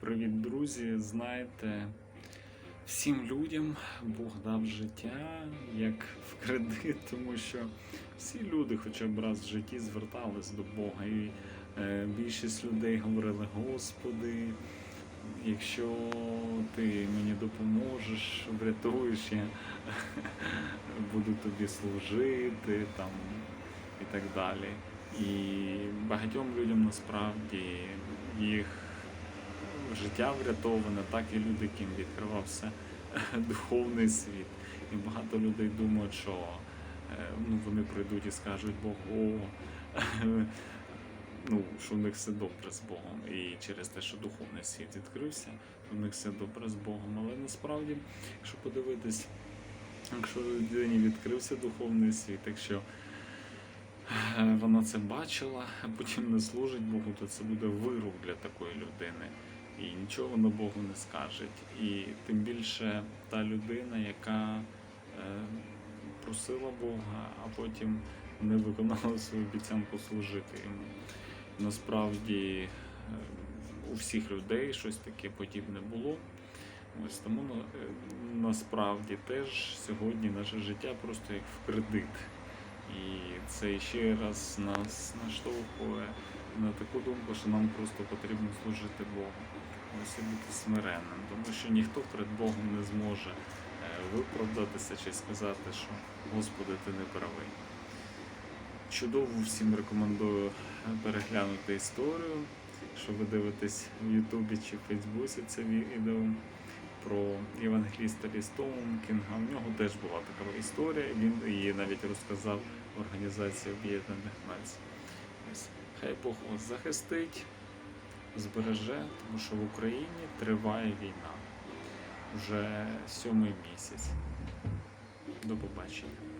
Привіт, друзі! Знаєте, всім людям Бог дав життя як в кредит, тому що всі люди хоча б раз в житті звертались до Бога. І е, більшість людей говорили: Господи, якщо ти мені допоможеш, врятуєш, я буду тобі служити там і так далі. І багатьом людям насправді їх життя врятоване, так і люди, яким відкривався духовний світ. І багато людей думають, що е, ну, вони прийдуть і скажуть Богу, ну, що в них все добре з Богом. І через те, що духовний світ відкрився, то в них все добре з Богом. Але насправді, якщо подивитись, якщо людині відкрився духовний світ, якщо е, вона це бачила, а потім не служить Богу, то це буде вирок для такої людини. І нічого вона Богу не скаже. І тим більше та людина, яка е, просила Бога, а потім не виконала свою обіцянку служити йому. Насправді е, у всіх людей щось таке подібне було. Ось тому на- е, насправді теж сьогодні наше життя просто як в кредит. І це ще раз нас наштовхує на таку думку, що нам просто потрібно служити Богу. І бути смиренним, тому що ніхто перед Богом не зможе е, виправдатися чи сказати, що Господи, ти не правий. Чудово всім рекомендую переглянути історію, що ви дивитесь в Ютубі чи в Фейсбуці це відео про Євангеліста Лістонкінга. У нього теж була така історія, він її навіть розказав в Організації Об'єднаних Націй. Хай Бог вас захистить, збереже, тому що в Україні триває війна вже сьомий місяць. До побачення.